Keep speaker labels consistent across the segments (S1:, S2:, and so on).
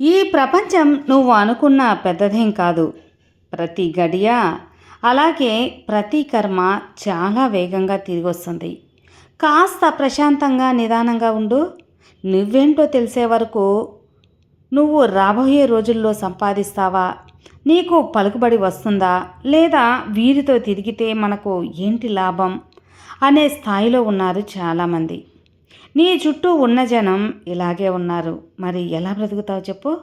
S1: ఈ ప్రపంచం నువ్వు అనుకున్న పెద్దదేం కాదు. ప్రతి గడియ అలాగే ప్రతి కర్మ చాలా వేగంగా తిరిగి వస్తుంది కాస్త ప్రశాంతంగా నిదానంగా ఉండు. నువ్వేంటో తెలిసే వరకు నువ్వు రాబోయే రోజుల్లో సంపాదిస్తావా? నీకు పలుకుబడి వస్తుందా? లేదా వీరితో తిరిగితే మనకు ఏంటి లాభం? అనే స్థాయిలో ఉన్నారు చాలామంది. నీ చుట్టూ ఉన్న జనం ఇలాగే ఉన్నారు. మరి ఎలా బ్రతుకుతావు చెప్పు?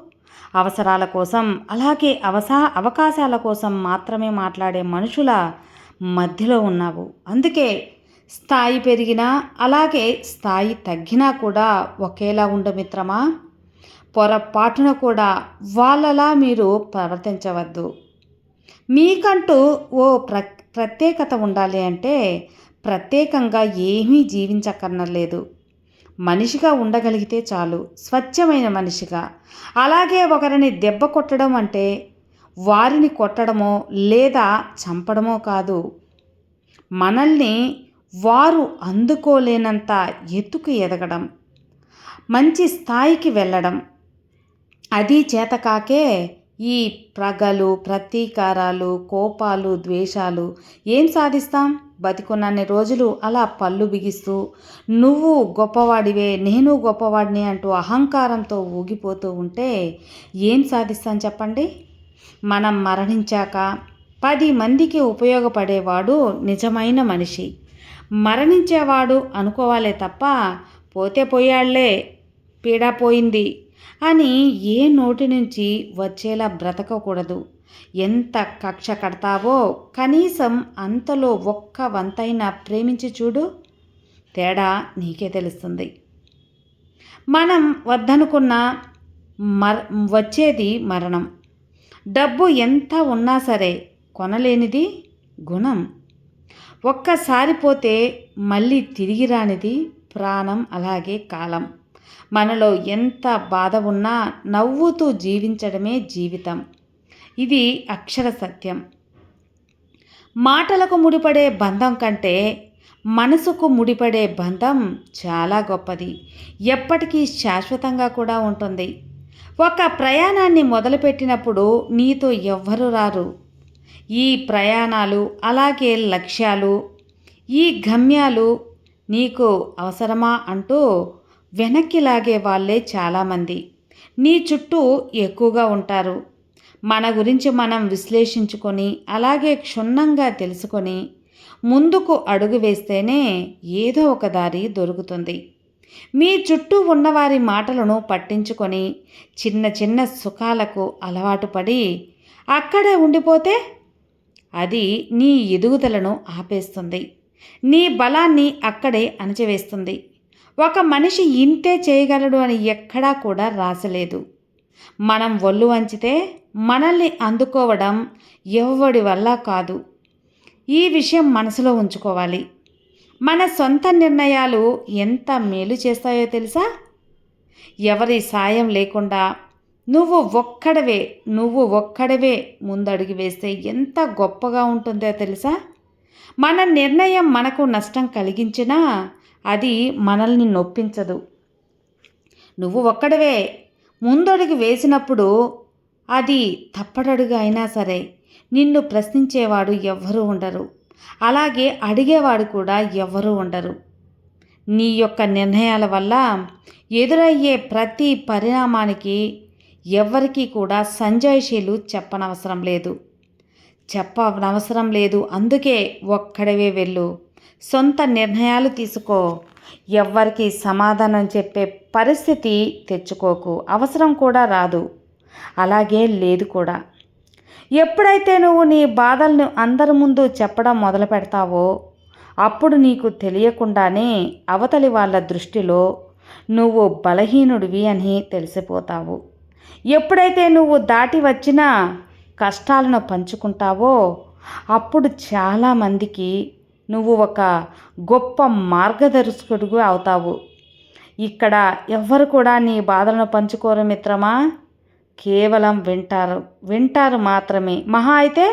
S1: అవసరాల కోసం అలాగే అవసా అవకాశాల కోసం మాత్రమే మాట్లాడే మనుషుల మధ్యలో ఉన్నావు. అందుకే స్థాయి పెరిగినా అలాగే స్థాయి తగ్గినా కూడా ఒకేలా ఉండు మిత్రమా. పొరపాటున కూడా వాళ్ళలా మీరు ప్రవర్తించవద్దు. మీకంటూ ఓ ప్ర ప్రత్యేకత ఉండాలి అంటే ప్రత్యేకంగా ఏమీ జీవించక్కర్నలేదు మనిషిగా ఉండగలిగితే చాలు స్వచ్ఛమైన మనిషిగా. అలాగే ఒకరిని దెబ్బ కొట్టడం అంటే వారిని కొట్టడమో లేదా చంపడమో కాదు. మనల్ని వారు అందుకోలేనంత ఎత్తుకు ఎదగడం మంచి స్థాయికి వెళ్ళడం. అది చేతకాకే ఈ ప్రగలు ప్రతీకారాలు కోపాలు ద్వేషాలు ఏం సాధిస్తాం? బతికున్నన్ని రోజులు అలా పళ్ళు బిగిస్తూ నువ్వు గొప్పవాడివే నేను గొప్పవాడిని అంటూ అహంకారంతో ఊగిపోతూ ఉంటే ఏం సాధిస్తాను చెప్పండి? మనం మరణించాక పది మందికి ఉపయోగపడేవాడు నిజమైన మనిషి. మరణించేవాడు అనుకోవాలే తప్ప పోతే పోయాళ్ళే పీడా పోయింది అని ఏ నోటి నుంచి వచ్చేలా బ్రతకకూడదు. ఎంత కక్ష కడతావో కనీసం అంతలో ఒక్క వంతైనా ప్రేమించి చూడు. తేడా నీకే తెలుస్తుంది. మనం వద్దనుకున్న మర వచ్చేది మరణం. డబ్బు ఎంత ఉన్నా సరే కొనలేనిది గుణం. ఒక్కసారి పోతే మళ్ళీ తిరిగి రానిది ప్రాణం అలాగే కాలం. మనలో ఎంత బాధ ఉన్నా నవ్వుతూ జీవించడమే జీవితం. ఇది అక్షర సత్యం. మాటలకు ముడిపడే బంధం కంటే మనసుకు ముడిపడే బంధం చాలా గొప్పది. ఎప్పటికీ శాశ్వతంగా కూడా ఉంటుంది. ఒక ప్రయాణాన్ని మొదలుపెట్టినప్పుడు నీతో ఎవ్వరు రారు. ఈ ప్రయాణాలు అలాగే లక్ష్యాలు ఈ గమ్యాలు నీకు అవసరమా అంటూ వెనక్కి లాగే వాళ్ళే చాలామంది. నీ చుట్టూ ఎక్కువగా ఉంటారు. మన గురించి మనం విశ్లేషించుకొని అలాగే క్షుణ్ణంగా తెలుసుకొని ముందుకు అడుగు వేస్తేనే ఏదో ఒక దారి దొరుకుతుంది. మీ చుట్టూ ఉన్నవారి మాటలను పట్టించుకొని చిన్న చిన్న సుఖాలకు అలవాటు పడి అక్కడే ఉండిపోతే అది నీ ఎదుగుదలను ఆపేస్తుంది. నీ బలాన్ని అక్కడే అణచివేస్తుంది. ఒక మనిషి ఇంతే చేయగలడు అని ఎక్కడా కూడా రాసలేదు. మనం ఒళ్ళు వంచితే మనల్ని అందుకోవడం ఎవడి వల్ల కాదు. ఈ విషయం మనసులో ఉంచుకోవాలి. మన సొంత నిర్ణయాలు ఎంత మేలు చేస్తాయో తెలుసా? ఎవరి సాయం లేకుండా నువ్వు ఒక్కడవే నువ్వు ఒక్కడవే ముందడుగు వేస్తే ఎంత గొప్పగా ఉంటుందో తెలుసా? మన నిర్ణయం మనకు నష్టం కలిగించినా అది మనల్ని నొప్పించదు. నువ్వు ఒక్కడవే ముందడుగు వేసినప్పుడు అది తప్పడడుగు అయినా సరే నిన్ను ప్రశ్నించేవాడు ఎవ్వరూ ఉండరు. అలాగే అడిగేవాడు కూడా ఎవ్వరూ ఉండరు. నీ యొక్క నిర్ణయాల వల్ల ఎదురయ్యే ప్రతి పరిణామానికి ఎవ్వరికీ కూడా సంజాయిషీలు చెప్పనవసరం లేదు. చెప్పనవసరం లేదు. అందుకే ఒక్కడవే వెళ్ళు. సొంత నిర్ణయాలు తీసుకో. ఎవ్వరికి సమాధానం చెప్పే పరిస్థితి తెచ్చుకోకు. అవసరం కూడా రాదు. అలాగే లేదు కూడా. ఎప్పుడైతే నువ్వు నీ బాధలను అందరి ముందు చెప్పడం మొదలు పెడతావో అప్పుడు నీకు తెలియకుండానే అవతలి వాళ్ళ దృష్టిలో నువ్వు బలహీనుడివి అని తెలిసిపోతావు. ఎప్పుడైతే నువ్వు దాటి వచ్చిన కష్టాలను పంచుకుంటావో అప్పుడు చాలామందికి నువ్వు ఒక గొప్ప మార్గదర్శకుడు అవుతావు. ఇక్కడ ఎవ్వరు కూడా నీ బాధలను పంచుకోరు మిత్రమా? కేవలం వింటారు. వింటారు మాత్రమే. మహా అయితే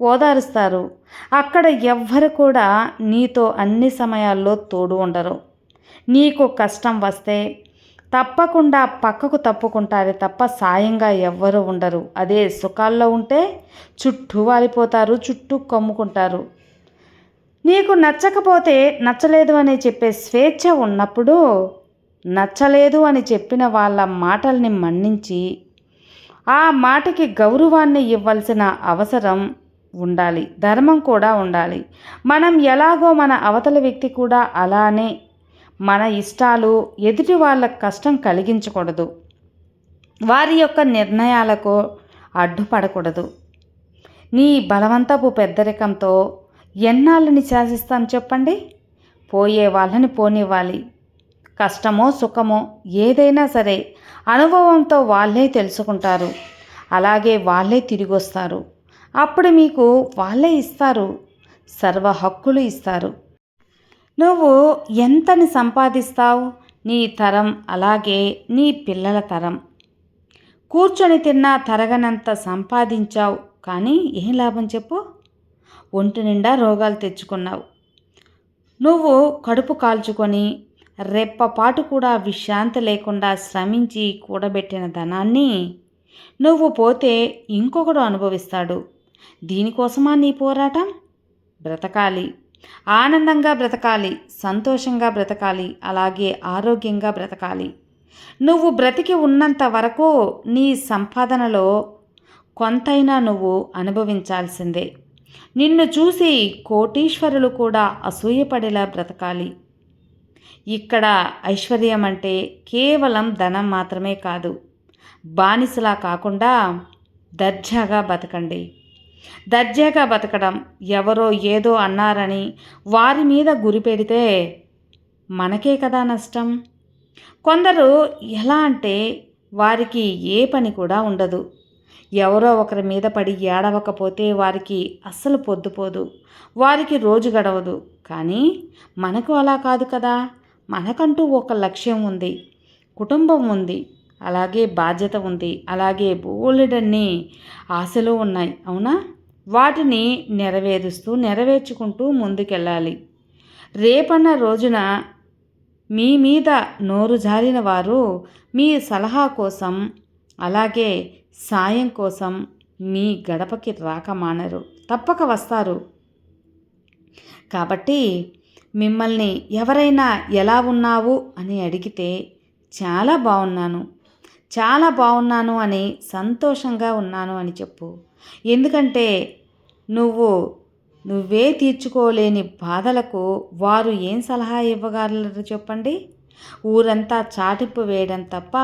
S1: ఓదారుస్తారు. అక్కడ ఎవ్వరు కూడా నీతో అన్ని సమయాల్లో తోడు ఉండరు. నీకు కష్టం వస్తే తప్పకుండా పక్కకు తప్పుకుంటారే తప్ప సాయంగా ఎవ్వరు ఉండరు. అదే సుఖాల్లో ఉంటే చుట్టూ వాలిపోతారు చుట్టూ కమ్ముకుంటారు. నీకు నచ్చకపోతే నచ్చలేదు అని చెప్పే స్వేచ్ఛ ఉన్నప్పుడు నచ్చలేదు అని చెప్పిన వాళ్ళ మాటల్ని మన్నించి ఆ మాటకి గౌరవాన్ని ఇవ్వాల్సిన అవసరం ఉండాలి. ధర్మం కూడా ఉండాలి. మనం ఎలాగో మన అవతల వ్యక్తి కూడా అలానే మన ఇష్టాలు ఎదుటి వాళ్ళకు కష్టం కలిగించకూడదు. వారి యొక్క నిర్ణయాలకు అడ్డుపడకూడదు. నీ బలవంతపు పెద్దరికంతో ఎన్నాళ్ళని శాసిస్తాం చెప్పండి? పోయే వాళ్ళని పోనివ్వాలి. కష్టమో సుఖమో ఏదైనా సరే అనుభవంతో వాళ్ళే తెలుసుకుంటారు. అలాగే వాళ్ళే తిరిగి వస్తారు అప్పుడు మీకు వాళ్ళే ఇస్తారు. సర్వ హక్కులు ఇస్తారు. నువ్వు ఎంతని సంపాదిస్తావు? నీ తరం అలాగే నీ పిల్లల తరం. కూర్చొని తిన్నా తరగనంత సంపాదించావు. కానీ ఏం లాభం చెప్పు? ఒంటి నిండా రోగాలు తెచ్చుకున్నావు. నువ్వు కడుపు కాల్చుకొని రెప్పపాటు కూడా విశ్రాంతి లేకుండా శ్రమించి కూడబెట్టిన ధనాన్ని నువ్వు పోతే ఇంకొకడు అనుభవిస్తాడు. దీనికోసమా నీ పోరాటం? బ్రతకాలి. ఆనందంగా బ్రతకాలి. సంతోషంగా బ్రతకాలి. అలాగే ఆరోగ్యంగా బ్రతకాలి. నువ్వు బ్రతికి ఉన్నంత వరకు నీ సంపాదనలో కొంతైనా నువ్వు అనుభవించాల్సిందే. నిన్ను చూసి కోటీశ్వరులు కూడా అసూయపడేలా బ్రతకాలి. ఇక్కడ ఐశ్వర్యం అంటే కేవలం ధనం మాత్రమే కాదు. బానిసలా కాకుండా దర్జాగా బతకండి. దర్జాగా బతకడం ఎవరో ఏదో అన్నారని వారి మీద గురి పెడితే మనకే కదా నష్టం? కొందరు ఎలా అంటే వారికి ఏ పని కూడా ఉండదు. ఎవరో ఒకరి మీద పడి ఏడవకపోతే వారికి అస్సలు పొద్దుపోదు వారికి రోజు గడవదు. కానీ మనకు అలా కాదు కదా. మనకంటూ ఒక లక్ష్యం ఉంది. కుటుంబం ఉంది. అలాగే బాధ్యత ఉంది. అలాగే బోలెడన్ని ఆశలు ఉన్నాయి. అవునా? వాటిని నెరవేరుస్తూ నెరవేర్చుకుంటూ ముందుకెళ్ళాలి. రేపన్న రోజున మీ మీద నోరు జారిన వారు మీ సలహా కోసం అలాగే సాయం కోసం మీ గడపకి రాక మానరు. తప్పక వస్తారు. కాబట్టి మిమ్మల్ని ఎవరైనా ఎలా ఉన్నావు అని అడిగితే చాలా బాగున్నాను చాలా బాగున్నాను అని సంతోషంగా ఉన్నాను అని చెప్పు. ఎందుకంటే నువ్వు నువ్వే తీర్చుకోలేని బాధలకు వారు ఏం సలహా ఇవ్వగలరు చెప్పండి? ఊరంతా చాటింపు వేయడం తప్ప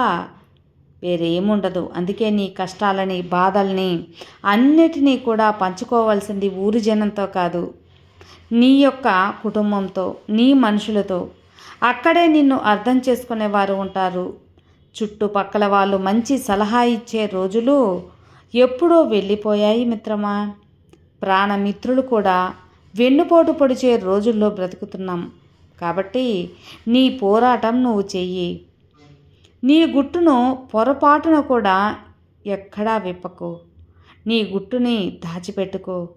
S1: వేరేముండదు. అందుకే నీ కష్టాలని బాధల్ని అన్నిటినీ కూడా పంచుకోవాల్సింది ఊరి జనంతో కాదు. నీ యొక్క కుటుంబంతో నీ మనుషులతో. అక్కడే నిన్ను అర్థం చేసుకునేవారు ఉంటారు. చుట్టుపక్కల వాళ్ళు మంచి సలహా ఇచ్చే రోజులు ఎప్పుడో వెళ్ళిపోయాయి మిత్రమా. ప్రాణమిత్రులు కూడా వెన్నుపోటు పొడిచే రోజుల్లో బ్రతుకుతున్నాం. కాబట్టి నీ పోరాటం నువ్వు చెయ్యి. నీ గుట్టును పొరపాటున కూడా ఎక్కడా విప్పకు. నీ గుట్టుని దాచిపెట్టుకో.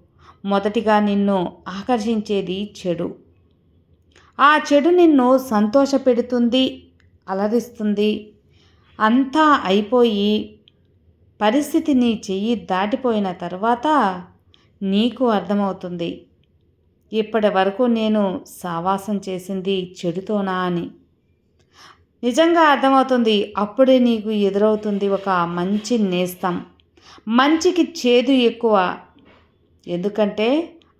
S1: మొదటిగా నిన్ను ఆకర్షించేది చెడు. ఆ చెడు నిన్ను సంతోషపెడుతుంది అలరిస్తుంది. అంతా అయిపోయి పరిస్థితి నీ చెయ్యి దాటిపోయిన తర్వాత నీకు అర్థమవుతుంది. ఇప్పటి వరకు నేను సావాసం చేసింది చెడుతోనా అని. నిజంగా అర్థమవుతుంది. అప్పుడే నీకు ఎదురవుతుంది ఒక మంచి నేస్తం. మంచికి చేదు ఎక్కువ. ఎందుకంటే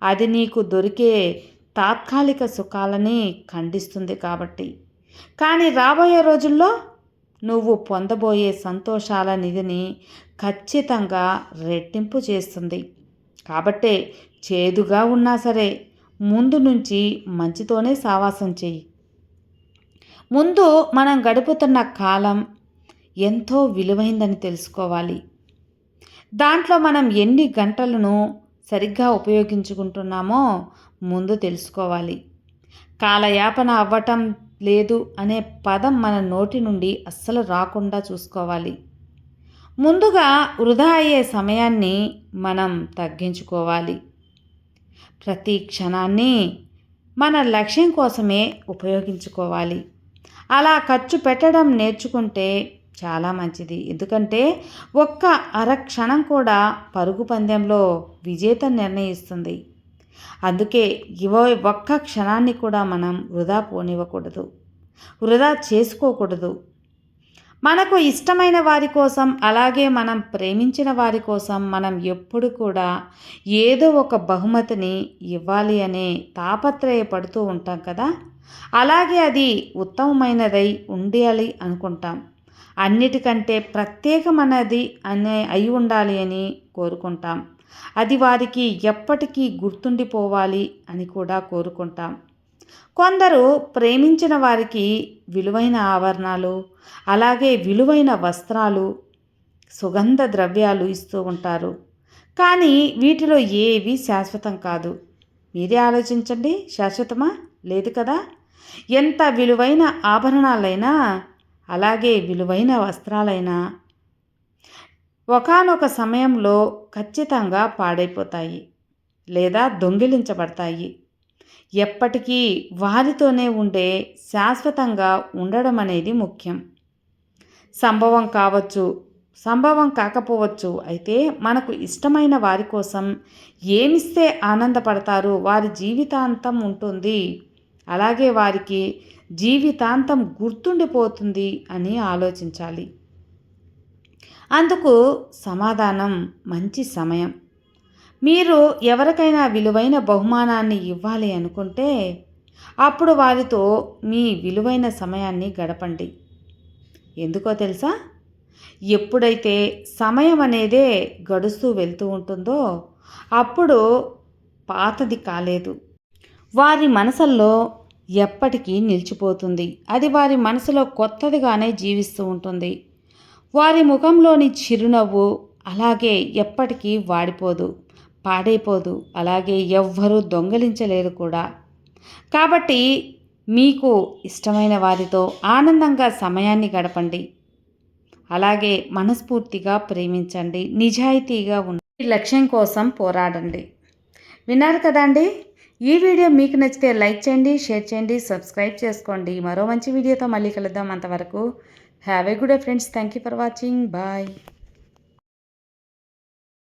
S1: అది నీకు దొరికే తాత్కాలిక సుఖాలని ఖండిస్తుంది కాబట్టి. కానీ రాబోయే రోజుల్లో నువ్వు పొందబోయే సంతోషాల నిధిని ఖచ్చితంగా రెట్టింపు చేస్తుంది. కాబట్టే చేదుగా ఉన్నా సరే ముందు నుంచి మంచితోనే సావాసం చెయ్యి. ముందు మనం గడుపుతున్న కాలం ఎంతో విలువైందని తెలుసుకోవాలి. దాంట్లో మనం ఎన్ని గంటలను సరిగ్గా ఉపయోగించుకుంటున్నామో ముందు తెలుసుకోవాలి. కాలయాపన అవ్వటం లేదు అనే పదం మన నోటి నుండి అస్సలు రాకుండా చూసుకోవాలి. ముందుగా వృధా అయ్యే సమయాన్ని మనం తగ్గించుకోవాలి. ప్రతి క్షణాన్ని మన లక్ష్యం కోసమే ఉపయోగించుకోవాలి. అలా ఖర్చు పెట్టడం నేర్చుకుంటే చాలా మంచిది. ఎందుకంటే ఒక్క అరక్షణం కూడా పరుగు పందెంలో విజేత నిర్ణయిస్తుంది. అందుకే ఇవ ఒక్క క్షణాన్ని కూడా మనం వృధా పోనివ్వకూడదు. వృధా చేసుకోకూడదు. మనకు ఇష్టమైన వారి కోసం అలాగే మనం ప్రేమించిన వారి కోసం మనం ఎప్పుడు కూడా ఏదో ఒక బహుమతిని ఇవ్వాలి అనే తాపత్రయపడుతూ ఉంటాం కదా? అలాగే అది ఉత్తమమైనదై ఉండాలి అనుకుంటాం. అన్నిటికంటే ప్రత్యేకమైనది అనే అయి ఉండాలి అని కోరుకుంటాం. అది వారికి ఎప్పటికీ గుర్తుండిపోవాలి అని కూడా కోరుకుంటాం. కొందరు ప్రేమించిన వారికి విలువైన ఆభరణాలు అలాగే విలువైన వస్త్రాలు సుగంధ ద్రవ్యాలు ఇస్తూ ఉంటారు. కానీ వీటిలో ఏవి శాశ్వతం కాదు? మీరే ఆలోచించండి. శాశ్వతమా? లేదు కదా? ఎంత విలువైన ఆభరణాలైనా అలాగే విలువైన వస్త్రాలైనా ఒకనొక సమయంలో ఖచ్చితంగా పాడైపోతాయి లేదా దొంగిలించబడతాయి. ఎప్పటికీ వారితోనే ఉండే శాశ్వతంగా ఉండడం అనేది ముఖ్యం. సంభవం కావచ్చు సంభవం కాకపోవచ్చు అయితే మనకు ఇష్టమైన వారి కోసం ఏమిస్తే ఆనందపడతారు వారి జీవితాంతం ఉంటుంది. అలాగే వారికి జీవితాంతం గుర్తుండిపోతుంది అని ఆలోచించాలి. అందుకు సమాధానం మంచి సమయం. మీరు ఎవరికైనా విలువైన బహుమానాన్ని ఇవ్వాలి అనుకుంటే అప్పుడు వారితో మీ విలువైన సమయాన్ని గడపండి. ఎందుకో తెలుసా? ఎప్పుడైతే సమయం అనేదే గడుస్తూ వెళ్తూ ఉంటుందో అప్పుడు పాతది కాలేదు. వారి మనసుల్లో ఎప్పటికీ నిలిచిపోతుంది. అది వారి మనసులో కొత్తదిగానే జీవిస్తూ ఉంటుంది. వారి ముఖంలోని చిరునవ్వు అలాగే ఎప్పటికీ వాడిపోదు. పాడైపోదు. అలాగే ఎవ్వరూ దొంగలించలేరు కూడా. కాబట్టి మీకు ఇష్టమైన వారితో ఆనందంగా సమయాన్ని గడపండి. అలాగే మనస్ఫూర్తిగా ప్రేమించండి. నిజాయితీగా ఉండి లక్ష్యం కోసం పోరాడండి. విన్నారు కదండి? ఈ వీడియో మీకు నచ్చితే లైక్ చేయండి షేర్ చేయండి సబ్స్క్రైబ్ చేసుకోండి. మరో మంచి వీడియోతో మళ్ళీ కలుద్దాం అంతవరకు. Have a good friends. Thank you for watching. Bye.